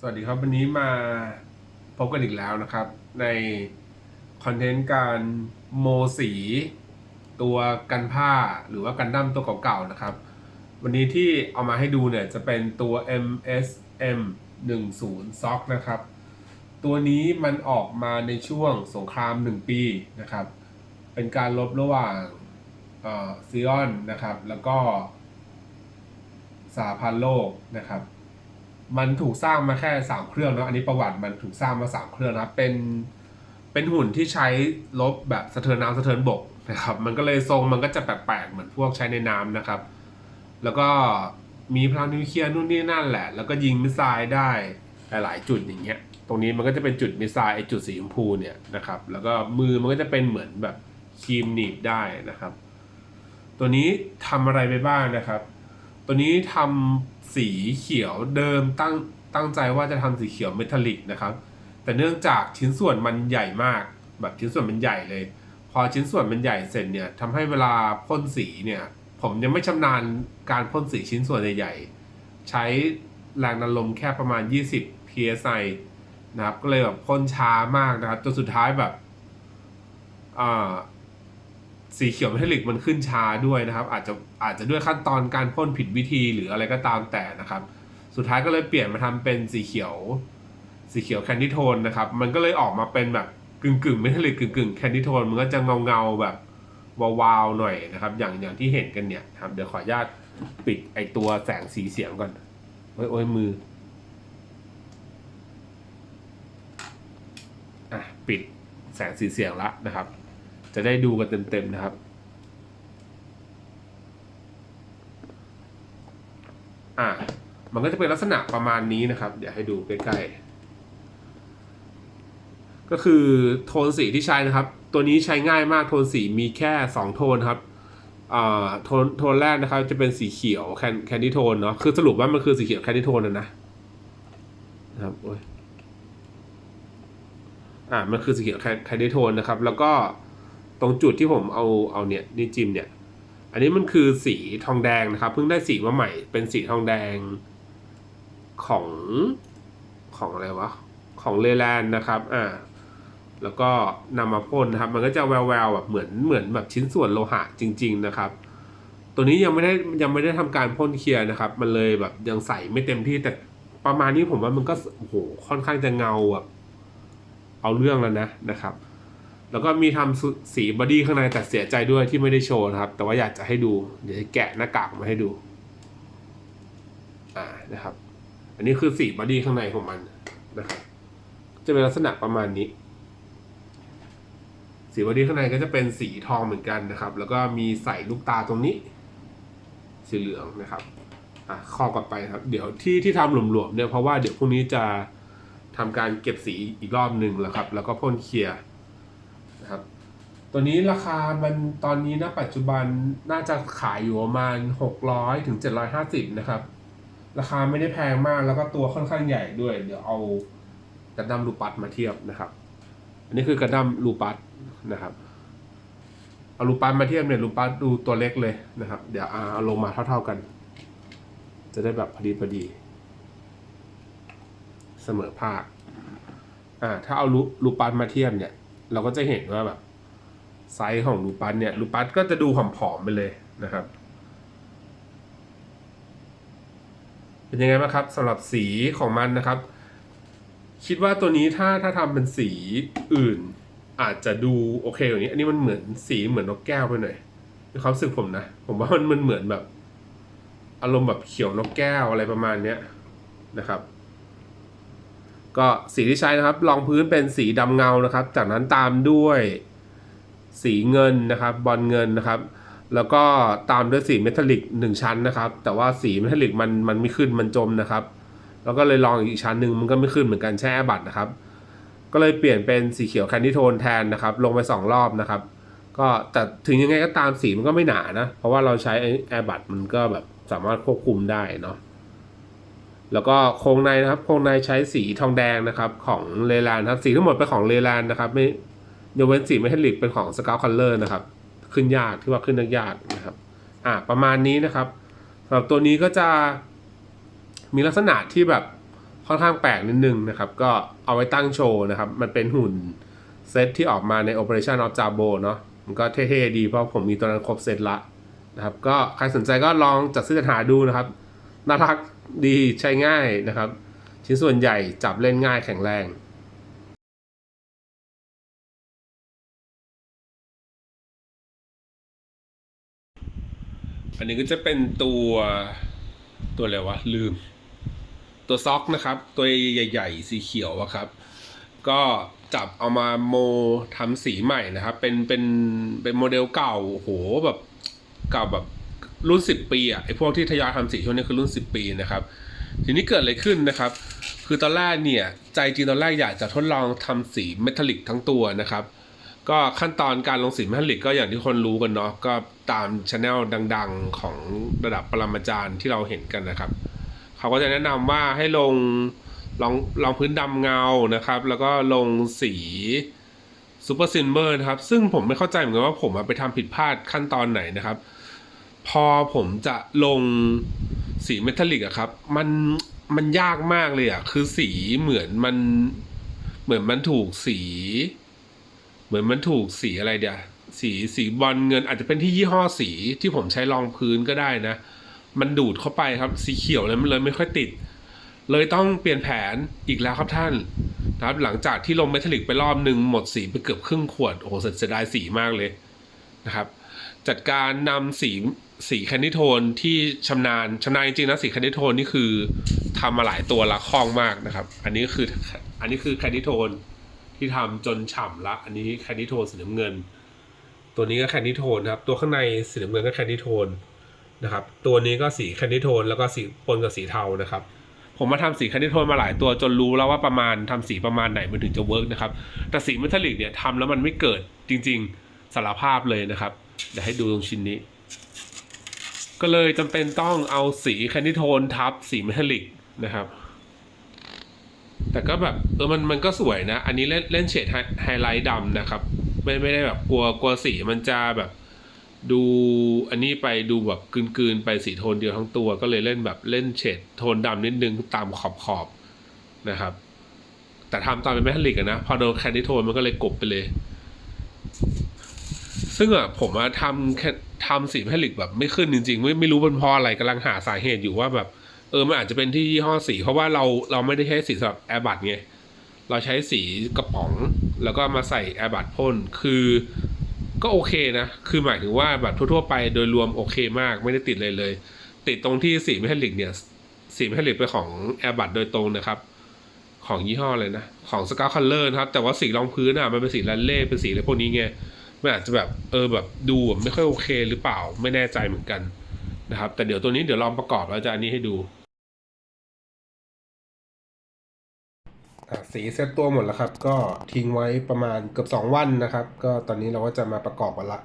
สวัสดีครับ วันนี้มาพบกันอีกแล้วนะครับ ในคอนเทนต์การโมสี ตัวกันผ้าหรือว่ากันดั้มตัวเก่าๆนะครับ วันนี้ที่เอามาให้ดูเนี่ยจะเป็นตัว MSM 10 SOC นะครับ ตัวนี้มันออกมาในช่วงสงคราม 1 ปีนะครับ เป็นการลบระหว่างซีออนนะครับ แล้วก็สหพันธ์โลกนะครับ มันถูกสร้างมาแค่สามเครื่องเนาะอันนี้ประวัติมันถูกสร้างมาสามเครื่องนะเป็นเป็นหุ่นที่ใช้ลบแบบสะเทินน้ำสะเทินบกนะครับ มันก็เลยทรงมันก็จะแปลกๆเหมือนพวกใช้ในน้ำนะครับ แล้วก็มีพลังนิวเคลียร์นู่นนี่นั่นแหละ แล้วก็ยิงมิสไซล์ได้หลายๆจุดอย่างเงี้ย ตรงนี้มันก็จะเป็นจุดมิสไซล์ไอจุดสีชมพูเนี่ยนะครับ แล้วก็มือมันก็จะเป็นเหมือนแบบครีมหนีบได้นะครับ ตัวนี้ทำอะไรไปบ้างนะครับ ตัวนี้ทำสีเขียวเดิมตั้งตั้งใจว่าจะทำสีเขียวเมทัลลิกนะครับ แต่เนื่องจากชิ้นส่วนมันใหญ่มาก แบบชิ้นส่วนมันใหญ่เลย พอชิ้นส่วนมันใหญ่เสร็จเนี่ยทำให้เวลาพ่นสีเนี่ย ผมยังไม่ชำนาญการพ่นสีชิ้นส่วนใหญ่ๆใช้แรงดันลมแค่ประมาณ 20 psi นะครับ ก็เลยแบบพ่นช้ามากนะครับจนสุดท้ายแบบอ่า สีเขียวเมทัลลิกมันขึ้นช้าด้วยนะครับ อาจจะอาจจะด้วยขั้นตอนการพ่นผิดวิธีหรืออะไรก็ตามแต่นะครับ สุดท้ายก็เลยเปลี่ยนมาทำเป็นสีเขียว สีเขียวแคนดี้โทนนะครับ มันก็เลยออกมาเป็นแบบกึ่งกึ่งเมทัลลิกกึ่งกึ่งแคนดี้โทนมันก็จะเงาเงาแบบวาวๆหน่อยนะครับ อย่างอย่างที่เห็นกันเนี่ยครับเดี๋ยวขออนุญาตปิดไอตัวแสงสีเสียงก่อนโอ้ยโอ้ยมืออะปิดแสงสีเสียงละนะครับ จะได้ดูกันเต็มๆนะครับ อ่ามันก็จะเป็นลักษณะประมาณนี้นะครับ เดี๋ยวให้ดูใกล้ๆ ก็คือโทนสีที่ใช้นะครับ ตัวนี้ใช้ง่ายมากโทนสีมีแค่ 2 โทนครับอ่าโทนโทนแรกนะครับจะเป็นสีเขียวแคนแคนดี้โทนเนาะคือสรุปว่ามันคือสีเขียวแคนดี้โทนนะนะนะครับโอ้ยอ่ามันคือสีเขียวแคนดี้โทนนะครับ แล้วก็ ตรงจุดที่ผมเอาเอาเนี่ยนี่จิมเนี่ย อันนี้มันคือสีทองแดงนะครับ เพิ่งได้สีมาใหม่ เป็นสีทองแดงของของอะไรวะ ของเลแลนนะครับอ่าแล้วก็นำมาพ่นนะครับ มันก็จะแววๆแบบเหมือนเหมือนแบบชิ้นส่วนโลหะจริง ๆนะครับ ตัวนี้ยังไม่ได้ยังไม่ได้ทำการพ่นเคลียร์นะครับ มันเลยแบบยังใส่ไม่เต็มที่แต่ประมาณนี้ผมว่ามันก็โอ้โหค่อนข้างจะเงาแบบเอาเรื่องแล้วนะนะครับ แล้วก็มีทำสุสีบอดี้ข้างในแต่เสียใจด้วยที่ไม่ได้โชว์นะครับ แต่ว่าอยากจะให้ดู เดี๋ยวแกะหน้ากากมาให้ดู อ่านะครับ อันนี้คือสีบอดี้ข้างในของมันนะครับจะเป็นลักษณะประมาณนี้ สีบอดี้ข้างในก็จะเป็นสีทองเหมือนกันนะครับ แล้วก็มีใส่ลูกตาตรงนี้ สีเหลืองนะครับอะข้อกลับไปครับ เดี๋ยวที่ที่ทำหลวมๆเนี่ยเพราะว่าเดี๋ยวพรุ่งนี้จะทำการเก็บสีอีกรอบหนึ่งแล้วครับ แล้วก็พ่นเคลียร์ ตัวนี้ราคามันตอนนี้นะปัจจุบันน่าจะขายอยู่ประมาณ 600ถึง750 นะครับ ราคาไม่ได้แพงมากแล้วก็ตัวค่อนข้างใหญ่ด้วย เดี๋ยวเอากระดัมลูปัสมาเทียบนะครับ อันนี้คือกระดัมลูปัสนะครับเอาลูปัสมาเทียบเนี่ยลูปัสดูตัวเล็กเลยนะครับ เดี๋ยวเอาเอาลงมาเท่า ๆกัน จะได้แบบพอดีพอดี เสมอภาคอ่าถ้าเอาลูลูปัสมาเทียบเนี่ย เราก็จะเห็นว่าแบบ ไซส์ของลูปัสเนี่ยลูปัสก็จะดูผอมๆไปเลยนะครับ เป็นยังไงบ้างครับสำหรับสีของมันนะครับ คิดว่าตัวนี้ถ้าถ้าทำเป็นสีอื่น อาจจะดูโอเคกว่านี้ อันนี้มันเหมือนสีเหมือนนกแก้วไปหน่อยในความรู้สึกผมนะ ผมว่ามันมันเหมือนแบบ อารมณ์แบบเขียวนกแก้วอะไรประมาณเนี้ยนะครับก็สีที่ใช้นะครับรองพื้นเป็นสีดำเงานะครับ จากนั้นตามด้วย สีเงินนะครับบอลเงินนะครับ แล้วก็ตามด้วยสีเมทัลลิกหนึ่งชั้นนะครับ แต่ว่าสีเมทัลลิกมันมันไม่ขึ้นมันจมนะครับ แล้วก็เลยลองอีกชั้นหนึ่งมันก็ไม่ขึ้นเหมือนกันแช่บัตรนะครับ ก็เลยเปลี่ยนเป็นสีเขียวแคนดี้โทนแทนนะครับ ลงไปสองรอบนะครับ ก็แต่ถึงยังไงก็ตามสีมันก็ไม่หนานะ เพราะว่าเราใช้แอร์บัตมันก็แบบสามารถควบคุมได้เนาะแล้วก็โครงในนะครับโครงในใช้สีทองแดงนะครับ ของเลแลนครับสีทั้งหมดเป็นของเลแลนนะครับไม่ ยกเว้นสีเมทัลลิกเป็นของสกาวคัลเลอร์นะครับ ขึ้นยากที่ว่าขึ้นยากนะครับ อ่าประมาณนี้นะครับสำหรับตัวนี้ก็จะมีลักษณะที่แบบค่อนข้างแปลกนิดนึงนะครับ ก็เอาไว้ตั้งโชว์นะครับ มันเป็นหุ่นเซตที่ออกมาใน Operation of Jabo เนาะมันก็เท่ๆดีเพราะผมมีตัวนั้นครบเซตละนะครับ ก็ใครสนใจก็ลองจัดซื้อจัดหาดูนะครับ น่ารักดีใช้ง่ายนะครับ ชิ้นส่วนใหญ่จับเล่นง่ายแข็งแรง อันนี้ก็จะเป็นตัวตัวอะไรวะลืม ตัวซ็อกนะครับ ตัวใหญ่ ๆ สีเขียวอะครับ ก็จับเอามาโมทำสีใหม่นะครับ เป็นเป็นเป็นโมเดลเก่าโหแบบเก่าแบบรุ่น 10 ปีอะไอพวกที่ทยอยทำสีช่วงนี้คือรุ่น 10 ปีนะครับ ทีนี้เกิดอะไรขึ้นนะครับ คือตอนแรกเนี่ย ใจจริงตอนแรกอยากจะทดลองทำสีเมทัลลิกทั้งตัวนะครับ ก็ขั้นตอนการลงสีเมทัลลิกก็อย่างที่คนรู้กันเนาะก็ตามช anel ดังๆของระดับปรมาจารย์ที่เราเห็นกันนะครับ เขาก็จะแนะนำว่าให้ลงลองลองพื้นดำเงานะครับ แล้วก็ลงสีซูเปอร์ซิลเวอร์นะครับ ซึ่งผมไม่เข้าใจเหมือนกันว่าผมไปทำผิดพลาดขั้นตอนไหนนะครับ พอผมจะลงสีเมทัลลิกอะครับ มันมันยากมากเลยอะคือสีเหมือนมันเหมือนมันถูกสี เหมือนมันถูกสีอะไรเดียวสีสีบอลเงินอาจจะเป็นที่ยี่ห้อสีที่ผมใช้รองพื้นก็ได้นะ มันดูดเข้าไปครับสีเขียวเลยมันเลยไม่ค่อยติด เลยต้องเปลี่ยนแผนอีกแล้วครับท่านนะครับหลังจากที่ลงเมทัลลิกไปรอบหนึ่งหมดสีไปเกือบครึ่งขวด โอ้โหเสียดายสีมากเลยนะครับ จัดการนำสีสีแคนดิโทนที่ชำนาญชำนาญจริงๆนะสีแคนดิโทนนี่คือทำมาหลายตัวละคล่องมากนะครับ อันนี้คืออันนี้คือแคนดิโทน ที่ทำจนฉ่ำละ อันนี้แคนดิโทนสีน้ำเงิน ตัวนี้ก็แคนดิโทนครับ ตัวข้างในสีน้ำเงินก็แคนดิโทนนะครับ ตัวนี้ก็สีแคนดิโทนแล้วก็สีปนกับสีเทานะครับ ผมมาทำสีแคนดิโทนมาหลายตัวจนรู้แล้วว่าประมาณทำสีประมาณไหนมันถึงจะเวิร์กนะครับ แต่สีเมทัลลิกเนี่ยทำแล้วมันไม่เกิดจริง ๆสารภาพเลยนะครับ เดี๋ยวให้ดูตรงชิ้นนี้ ก็เลยจำเป็นต้องเอาสีแคนดิโทนทับสีเมทัลลิกนะครับ แต่ก็แบบเออมันมันก็สวยนะ อันนี้เล่นเล่นเฉดไฮไลท์ดำนะครับ ไม่ไม่ได้แบบกลัวกลัวสีมันจะแบบ ดูอันนี้ไปดูแบบกืนๆไปสีโทนเดียวทั้งตัว ก็เลยเล่นแบบเล่นเฉดโทนดำนิดนึงตามขอบขอบนะครับ แต่ทำตอนเป็นเมทัลลิกอะนะ พอโดนแคนดิโทนมันก็เลยกบไปเลย ซึ่งอะผมอะทำทำสีเมทัลลิกแบบไม่ขึ้นจริง ๆ ไม่ไม่รู้เป็นเพราะอะไรกำลังหาสาเหตุอยู่ว่าแบบ เออมันอาจจะเป็นที่ยี่ห้อสี เพราะว่าเราเราไม่ได้ใช้สีสำหรับแอร์บัตไงเราใช้สีกระป๋องแล้วก็มาใส่แอร์บัตพ่นคือก็โอเคนะ คือหมายถึงว่าแบบทั่วๆไปโดยรวมโอเคมากไม่ได้ติดเลยเลย ติดตรงที่สีเมทัลลิกเนี่ย สีเมทัลลิกเป็นของแอร์บัตโดยตรงนะครับ ของยี่ห้อเลยนะ ของสกา c คัลเลอร์นะครับ แต่ว่าสีรองพื้นอะมันเป็นสีลันเล่เป็นสีอะไรพวกนี้ไงมันอาจจะแบบเออแบบดูไม่ค่อยโอเคหรือเปล่าไม่แน่ใจเหมือนกันนะครับ แต่เดี๋ยวตัวนี้เดี๋ยวลองประกอบแล้วจะอันนี้ให้ดู สีเซตตัวหมดแล้วครับ ก็ทิ้งไว้ประมาณเกือบ 2 วันนะครับ ก็ตอนนี้เราก็จะมาประกอบกันละ